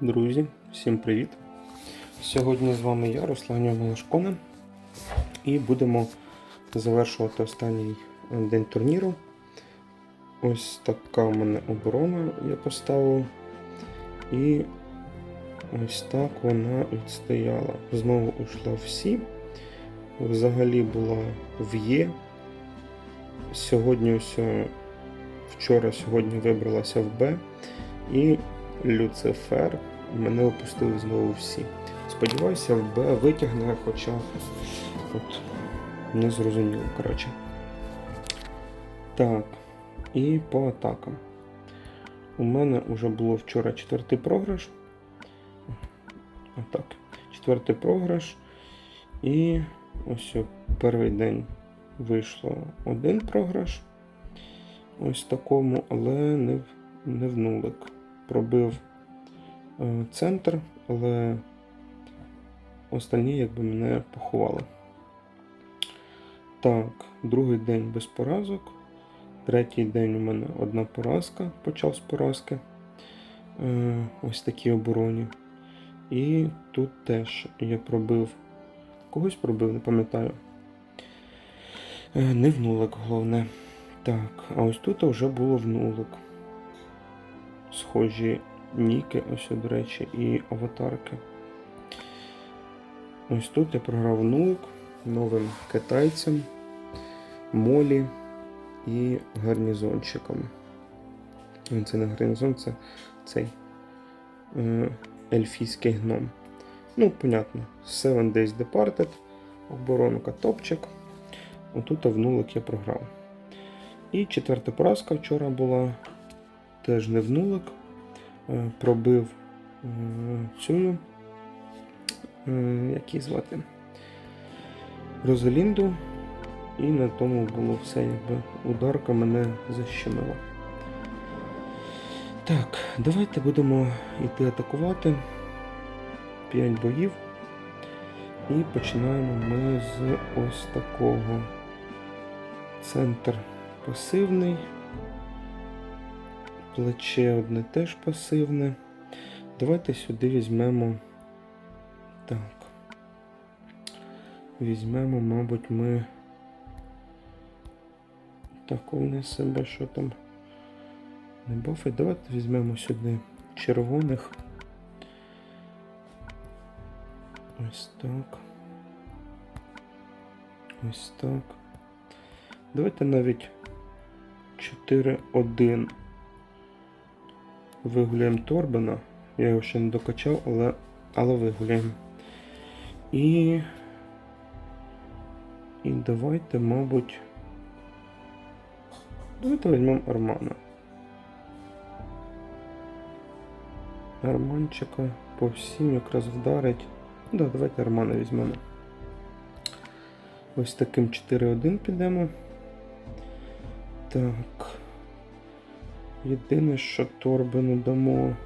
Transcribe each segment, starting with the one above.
Друзі, всім привіт! Сьогодні з вами я, Руслан Малашкона, і будемо завершувати останній е, день турніру. Ось така у мене оборона я поставив. І ось так вона відстояла. Знову йшла в Сі. Взагалі була в Є. Сьогодні ось, е, вчора сьогодні вибралася в Б. І Люцифер мене опустили знову всі. Сподіваюся, Б витягне, хоча от не зрозуміло, коротше. Так, і по атакам. У мене вже було вчора четвертий програш. Отак. Четвертий програш. І ось перший день вийшло один програш. Ось такому, але не в, не в нулик пробив е, центр, але останні якби мене поховали. Так, другий день без поразок. Третій день у мене одна поразка, почав з поразки. Е, ось такі обороні. І тут теж я пробив. Когось пробив, не пам'ятаю. Е, не в нулик, головне. Так, а ось тут вже було в нулик схожі ніки, ось, до речі, і аватарки. Ось тут я програв нулик новим китайцям, молі і гарнізончиком. Це не гарнізон, це цей е, ельфійський гном. Ну, понятно, Seven Days Departed, оборонка топчик. Отут в нулик я програв. І четверта поразка вчора була теж не в нулик. Е, Пробив е, цю, е, як її звати, Розалінду. І на тому було все, якби ударка мене защемила. Так, давайте будемо йти атакувати. 5 боїв. І починаємо ми з ось такого. Центр пасивний. Плече одне теж пасивне. Давайте сюди візьмемо. Так. Візьмемо, мабуть, ми. Так, вони себе що там не бафить. Давайте візьмемо сюди червоних. Ось так. Ось так. Давайте навіть 4-1 вигуляємо Торбена. Я його ще не докачав, але але вигуляємо. І. І давайте, мабуть. Давайте візьмемо Армана. Арманчика по всім якраз вдарить. Ну, да, давайте Армана візьмемо. Ось таким 4-1 підемо. Так. Єдине, що торбину дамо.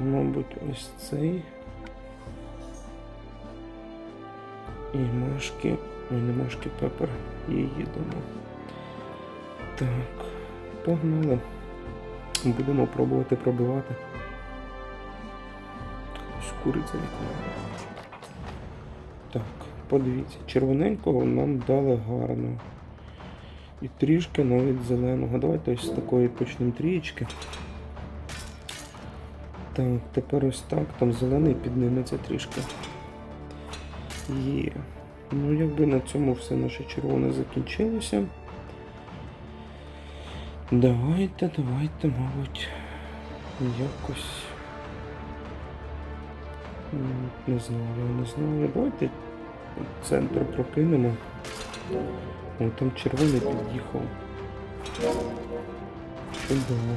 Мабуть, ось цей. І машки. Ой, не машки пепер. Її дамо. Так, погнали. Будемо пробувати пробивати. Хтось курить за. Так, подивіться, червоненького нам дали гарно. І трішки навіть зеленого. Давайте ось з такої почнемо трієчки. Так, тепер ось так, там зелений підніметься трішки. Є. Ну, якби на цьому все наше червоне закінчилося. Давайте, давайте, мабуть, якось. Не знаю, не знаю. Давайте центр прокинемо. О, там червоний під'їхав. Чудово.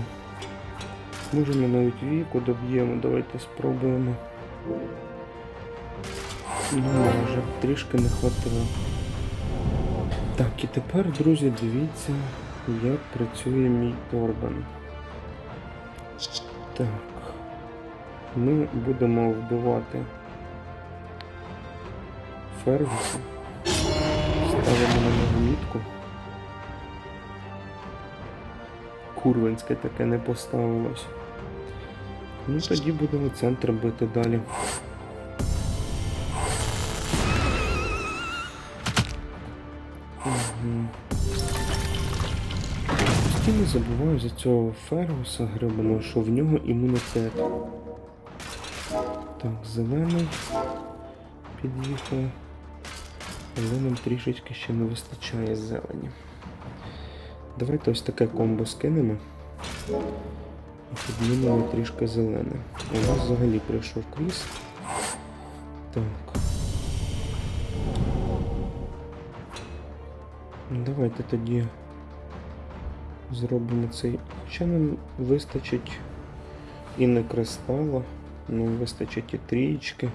Можемо навіть віку доб'ємо, давайте спробуємо. Ну, може, трішки не хватило. Так, і тепер, друзі, дивіться, як працює мій торбан. Так. Ми будемо вбивати Фергуса. Ставимо на нього мітку. курвинське таке не поставилось. Ну тоді будемо центр бити далі. Угу. Постійно забуваю за цього Фергуса грибаного, що в нього імунітет. Так, зелений під'їхав. Але нам трішечки ще не вистачає зелені. Давайте ось таке комбо скинемо. І піднімемо трішки зелене. У нас взагалі прийшов кріс. Так. Давайте тоді зробимо цей. Хоча нам вистачить і не кристала, ну вистачить і трієчки.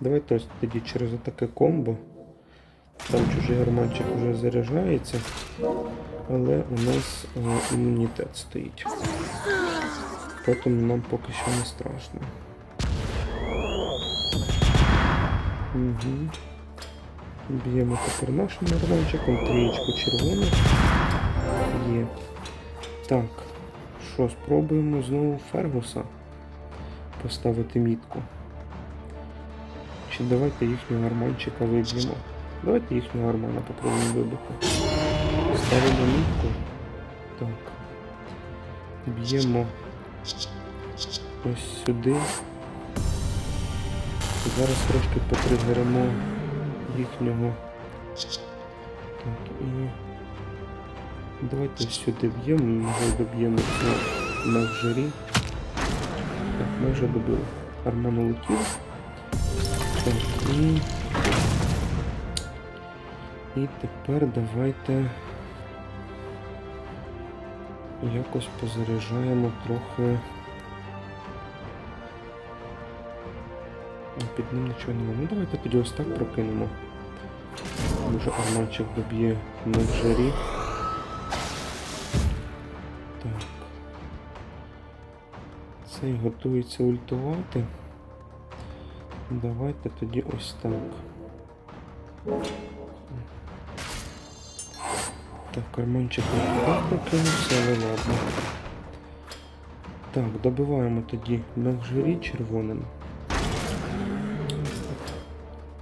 Давайте ось тоді через таке комбо. Там чужий гарманчик вже заряджається, але у нас е, імунітет стоїть. Тому нам поки що не страшно. Угу. Б'ємо тепер нашим гарманчиком, трієчку червоних. Є. Так, що, спробуємо знову Фергуса поставити мітку. Чи давайте їхнього гарманчика виб'ємо. Давайте їхнього гармана попробуємо вибити. Ставимо мітку. Так. Б'ємо ось сюди. Зараз трошки потригеримо їхнього. Так, і. Давайте сюди б'ємо, можливо доб'ємо на вжирі. Так, майже добили. Арман улетів. Так, і. І тепер давайте якось позаряджаємо трохи. Під ним нічого немає. Ну давайте тоді ось так прокинемо. Може арманчик доб'є жарі. Так. Цей готується ультувати. Давайте тоді ось так. Так, карманчик не прокинувся, але ладно. Так, добиваємо тоді на вжирі червоним.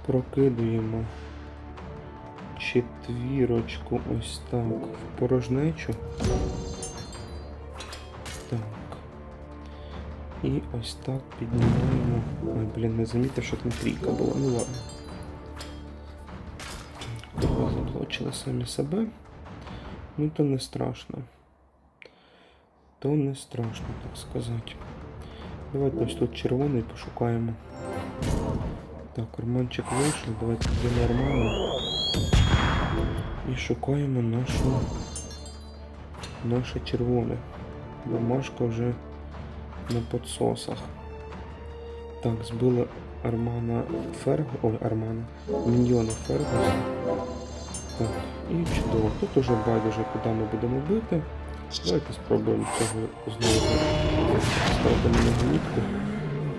Прокидуємо четвірочку ось так в порожнечу. І ось так піднімаємо. Ой, блін, не замітив, що там трійка була. Ну ладно. Трохи заблочили самі себе. Ну то не страшно. То не страшно, так сказати. Давайте ось тут червоний пошукаємо. Так, карманчик вийшов, давайте для нормально. І шукаємо нашу наше червоне. Бо Машка вже на подсосах. Так, збили Армана Ферго. Ой, Армана. Міньйона Фергуса. Так, і чудово. Тут уже байдуже, куди ми будемо бити. Давайте спробуємо цього знову ставити на нього нітку.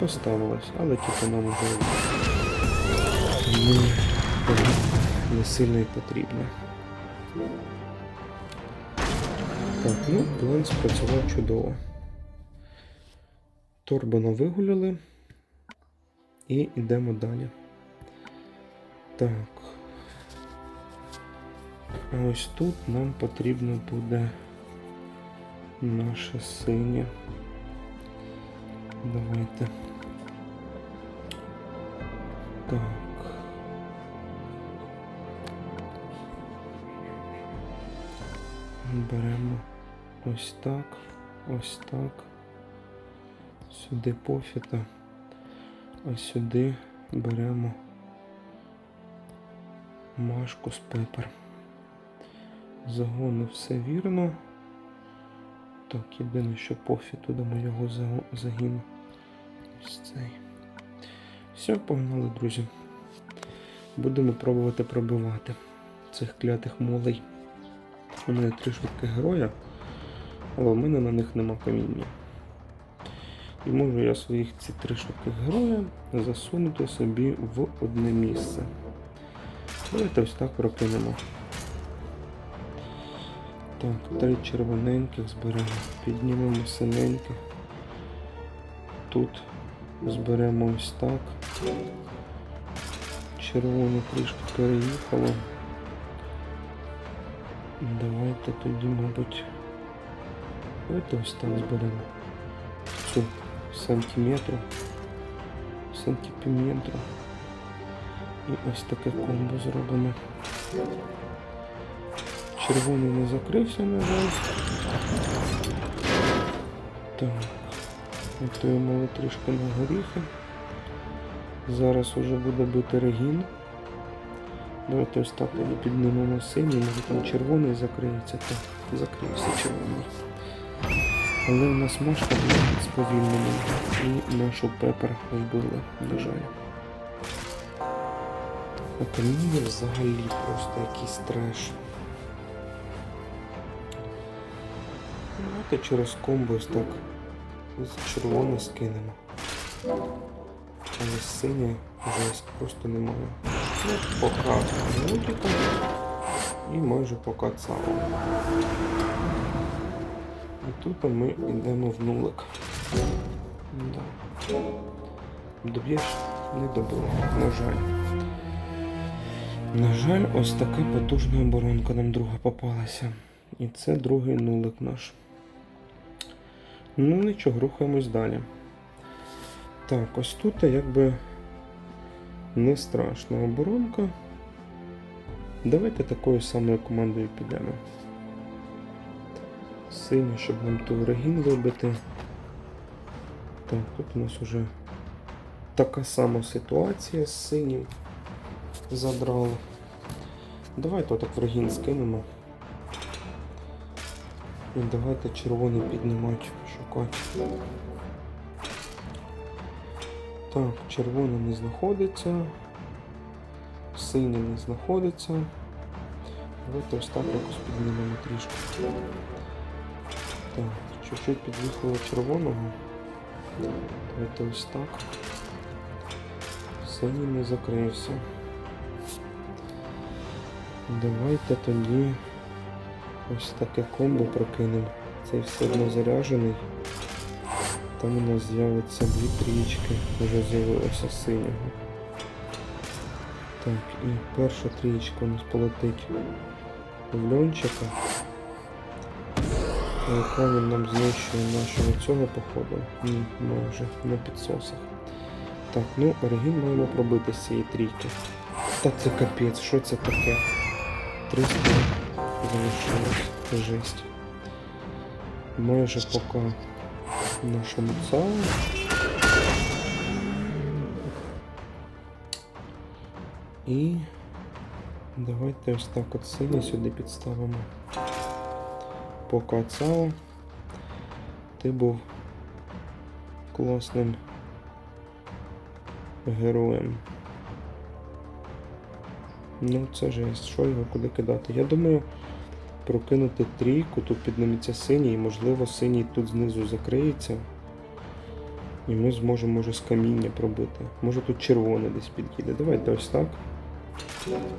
Поставилась, але типу нам вже не, не сильно і потрібно. Так, ну, план спрацював чудово. Торбана вигуляли і йдемо далі. Так. Ось тут нам потрібно буде наше синє. Давайте. Так. Беремо ось так, ось так. Сюди пофіта, а сюди беремо машку з пепер. Загони все вірно. Так, єдине, що пофіту до моєго загину. Ось цей. Все, погнали, друзі. Будемо пробувати пробивати цих клятих молей. У мене три швидких героя, але в мене на них нема каміння. І можу я своїх ці три швидких героя засунути собі в одне місце. Давайте ось так прокинемо. Так, три червоненьких зберемо. Піднімемо синеньке. Тут зберемо ось так. Червоне трішки переїхало. Давайте тоді, мабуть. Давайте ось так зберемо. Цю сантиметру. Сантипіметру. І ось таке комбо зробимо. Червоний не закрився, на жаль. Так. Готуємо трішки на горіхи. Зараз уже буде бити регін. Давайте ось так тоді піднімемо синій, може там червоний закриється. Так, закрився червоний. Але у нас машка була під сповільненим і нашу пепер вбили, на жаль. А каміння взагалі просто якийсь треш. Давайте через комбо ось так з червоне скинемо. Але синє жесть просто немає. Ну, пока і майже пока цало. І тут ми йдемо в нулик. Да. Доб'єш? Не добив, на жаль. На жаль, ось така потужна оборонка нам друга попалася. І це другий нулик наш. Ну нічого, рухаємось далі. Так, ось тут якби не страшна оборонка. Давайте такою самою командою підемо. Синій, щоб нам ту регін вибити. Так, тут у нас уже така сама ситуація з синім. Задрали. Давайте отак в скинемо. І давайте червоний піднімати, шукати. Так, червоний не знаходиться. Синій не знаходиться. Давайте ось так якось піднімемо трішки. Так, чуть-чуть під'їхало червоного. Давайте ось так. Синій не закрився. Давайте тоді ось таке комбо прокинемо. Цей все одно заряджений. Там у нас з'явиться дві трієчки, вже з'явилося синього. Так, і перша трієчка у нас полетить в льончика. Яка він нам знищує нашого цього походу? Ні, майже на підсосах. Так, ну оригін маємо пробити з цієї трійки. Та це капець, що це таке? 300 залишилось. Жесть. Майже поки нашому цалу. І давайте ось так от сині сюди підставимо. Поки цао. Ти був класним героєм. Ну, це жесть, що його куди кидати? Я думаю, прокинути трійку, тут підніметься синій, і можливо синій тут знизу закриється. І ми зможемо може з каміння пробити. Може тут червоний десь під'їде. Давайте ось так.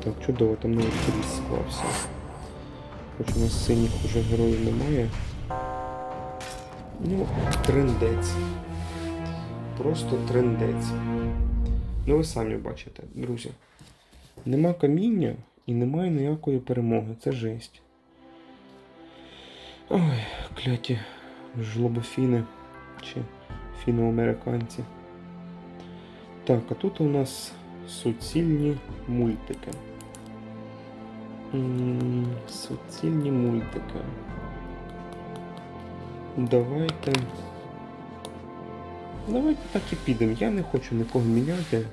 Так, чудово, там навіть кріс склався. Хоч у нас синіх уже героїв немає. Ну, трендець. Просто трендець. Ну ви самі бачите, друзі. Нема каміння і немає ніякої перемоги. Це жесть. Ой, кляті жлобофіни чи фіноамериканці. Так, а тут у нас суцільні мультики. Суцільні мультики. Давайте. Давайте так і підемо. Я не хочу нікого міняти.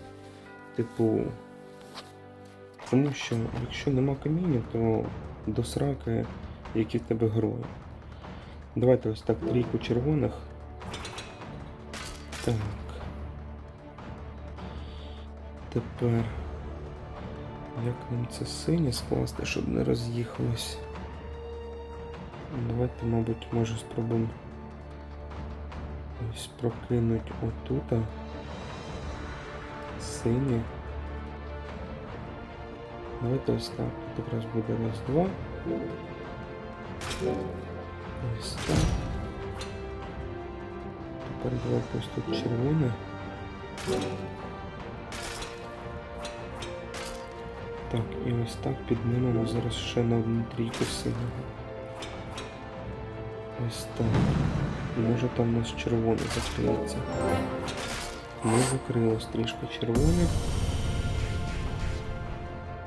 Типу. Тому що якщо нема каміння, то до сраки, які в тебе герої. Давайте ось так трійку червоних. Так. Тепер. Як нам це синє скласти, щоб не роз'їхалось? Давайте, мабуть, може спробуємо ось прокинуть отута. Синє. Давайте ось так. Тут якраз буде раз, два. Ось так. Тепер давайте ось тут червоне. Так, і ось так піднімемо зараз ще на одну трійку синього. Ось так. Може там у нас червоне закриється. Не закрилось трішки червоне.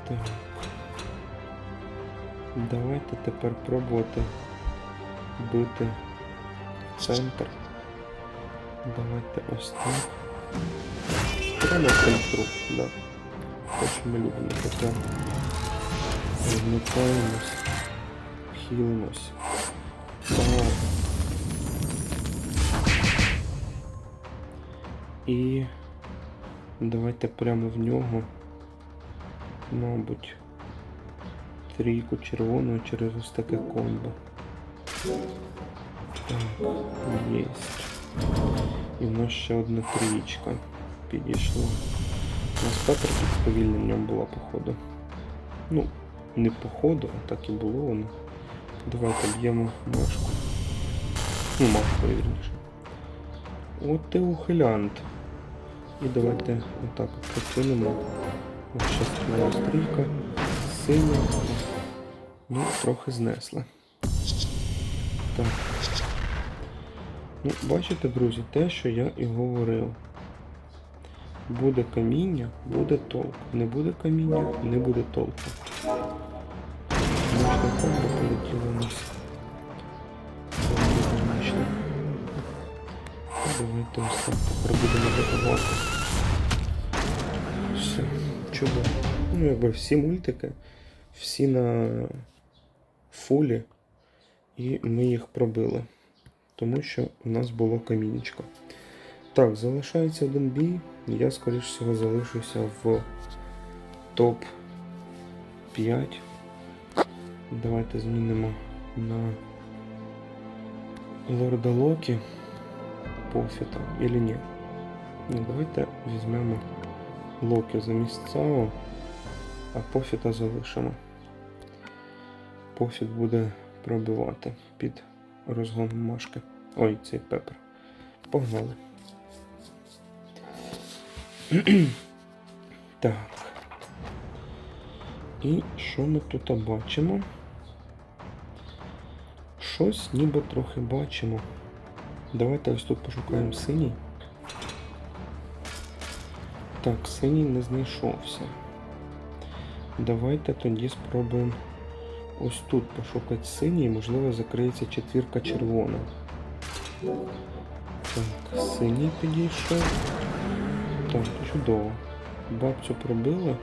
Так. Давайте тепер пробувати бити центр. Давайте ось так. Прямо в центру, да. Те, що ми любимо таке. Хілимось. І давайте прямо в нього, мабуть, трійку червону через ось таке комбо. Так, єсть. І в нас ще одна трієчка підійшла. У нас Петр під сповільненням була, походу. Ну, не походу, а так і було воно. Давайте б'ємо Машку. Ну, Машку, вірніше. От ти ухилянт. І давайте отак от прокинемо. Ось щаслива стрійка. Синя. Ну, трохи знесла. Так. Ну, бачите, друзі, те, що я і говорив. Буде каміння, буде толк. Не буде каміння, не буде толку. Можна комбо полетіло. Конечно. Давайте ось так тепер будемо готувати. Все, чудово. Ну, якби всі мультики, всі на фулі, і ми їх пробили. Тому що у нас було камінечко. Так, залишається один бій. Я, скоріш всього, залишуся в топ 5. Давайте змінимо на Лорда Локі Пофіта или ні. Ну, давайте візьмемо Локі замість Цао, а Пофіта залишимо. Пофіт буде пробивати під розгоном Машки. Ой, цей пепер. Погнали. так. І що ми тут бачимо? Щось ніби трохи бачимо. Давайте ось тут пошукаємо синій. Так, синій не знайшовся. Давайте тоді спробуємо ось тут пошукати синій, можливо, закриється четвірка червона. Так, синій підійшов. Так, чудово. Бабцю пробили.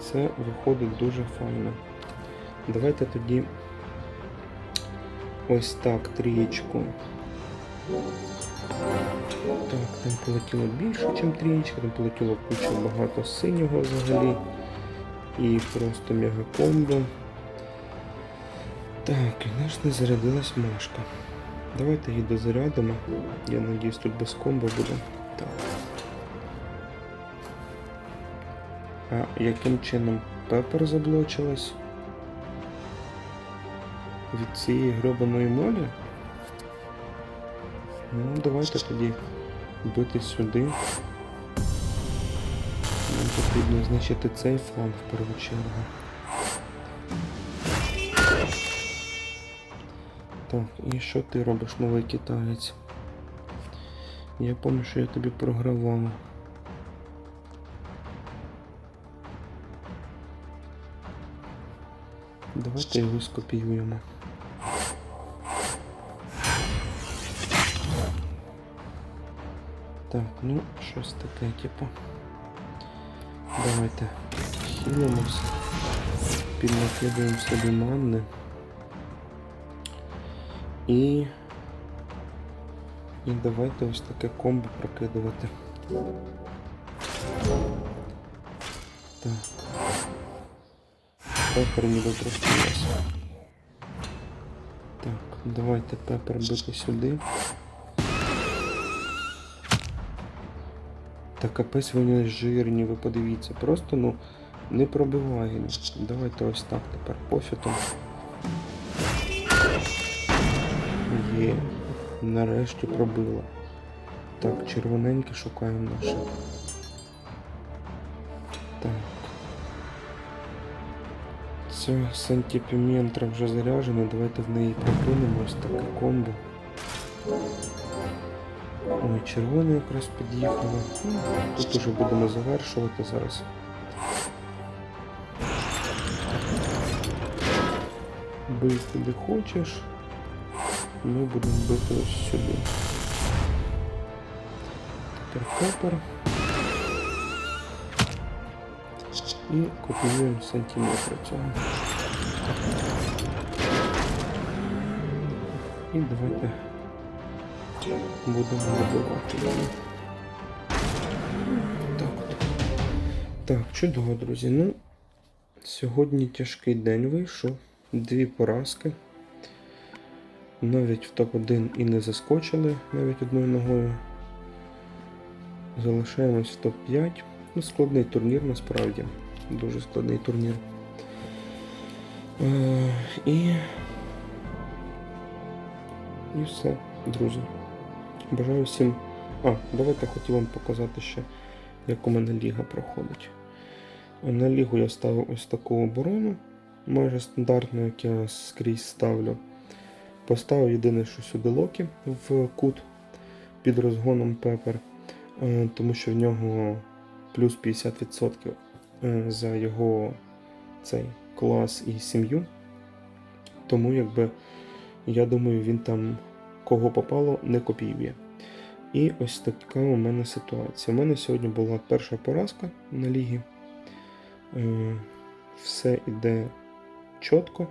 Це виходить дуже файно. Давайте тоді ось так трієчку. Так, там полетіло більше, ніж трієчка, там полетіло куча багато синього взагалі. І просто мегакомбо. Так, і наш не зарядилась Машка. Давайте її дозарядимо. Я надіюсь, тут без комбо буде. Так. Яким чином пепер заблочилась? Від цієї гробаної молі? Ну, давайте тоді бити сюди. Нам потрібно знищити цей фланг в першу чергу. Так, і що ти робиш, новий китаєць? Я пам'ятаю, що я тобі програвав. Давайте його скопіюємо. Так, ну, щось таке, типу. Давайте хілимося. Піднакидаємо собі манни. І... І давайте ось таке комбо прокидувати. Так. Пепер ніби простилась. Так, давайте пепер бити сюди. Та капець вони жирні, ви подивіться. Просто ну не пробиваємо. Давайте ось так тепер пофітом. Є. Нарешті пробила. Так, червоненьке шукаємо наше. Це сантипіментра вже заряджена, давайте в неї прокинемо ось таке комбо. Ой, червоне якраз під'їхало. Ну, Тут уже будемо завершувати зараз. Бий куди хочеш. Ми будемо бити ось сюди. Тепер копер. І копіюємо сантиметри цього. І давайте будемо добивати її. Так. Так, чудово, друзі. Ну, сьогодні тяжкий день вийшов. Дві поразки. Навіть в топ-1 і не заскочили навіть одною ногою. Залишаємось в топ-5. Ну, складний турнір насправді. Дуже складний турнір. Е, і. І все, друзі. Бажаю всім. А, давайте хотів вам показати ще, як у мене ліга проходить. На лігу я ставив ось таку оборону, майже стандартну, як я скрізь ставлю. Поставив єдине, що сюди локі в кут під розгоном пепер, е, тому що в нього плюс 50% е, за його цей клас і сім'ю. Тому якби я думаю, він там кого попало не копіює. І ось така у мене ситуація. У мене сьогодні була перша поразка на лігі. Е, Все йде чітко.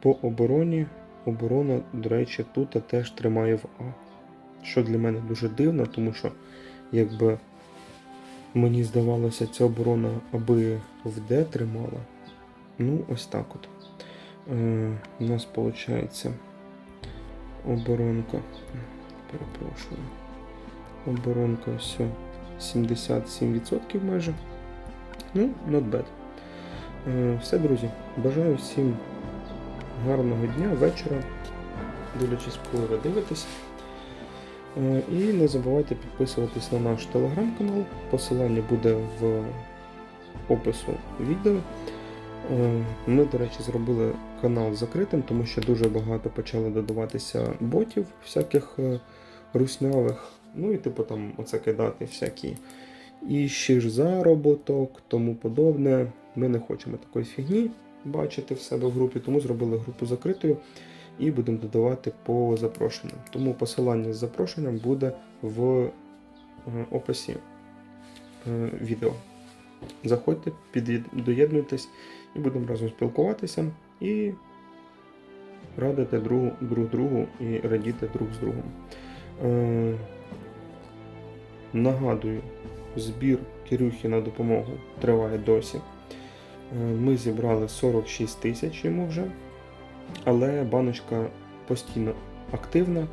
По обороні. Оборона, до речі, тут теж тримає в А. Що для мене дуже дивно, тому що якби мені здавалося, ця оборона аби в Д тримала. Ну, ось так от. Е, у нас виходить оборонка. Перепрошую. Оборонка все 77% майже. Ну, not bad. Е, все, друзі. Бажаю всім гарного дня, вечора. Дивлячись, коли ви дивитесь. Е, І не забувайте підписуватись на наш телеграм-канал. Посилання буде в опису відео. Е, Ми, до речі, зробили канал закритим, тому що дуже багато почало додаватися ботів, всяких е, руснявих. Ну і типу там оце кидати всякі іщи ж заробіток, тому подобне. Ми не хочемо такої фігні бачити в себе в групі, тому зробили групу закритою і будемо додавати по запрошенням. Тому посилання з запрошенням буде в е, описі е, відео. Заходьте, доєднуйтесь і будемо разом спілкуватися і радити друг, друг другу і радіти друг з другом. Е, нагадую, збір Кирюхи на допомогу триває досі. Ми зібрали 46 тисяч йому вже, але баночка постійно активна.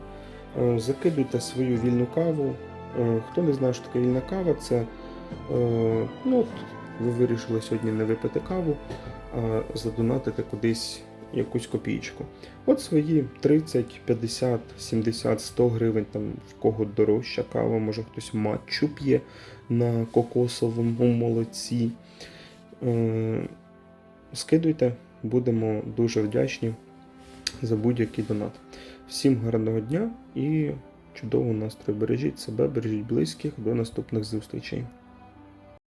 Е, Закидуйте свою вільну каву. Е, Хто не знає, що таке вільна кава, це е, ну, от ви вирішили сьогодні не випити каву, а задонатити кудись якусь копійку. От свої 30, 50, 70, 100 гривень, там в кого дорожча кава, може хтось матчу п'є на кокосовому молоці. Скидуйте, будемо дуже вдячні за будь-який донат. Всім гарного дня і чудового настрою. Бережіть себе, бережіть близьких. До наступних зустрічей.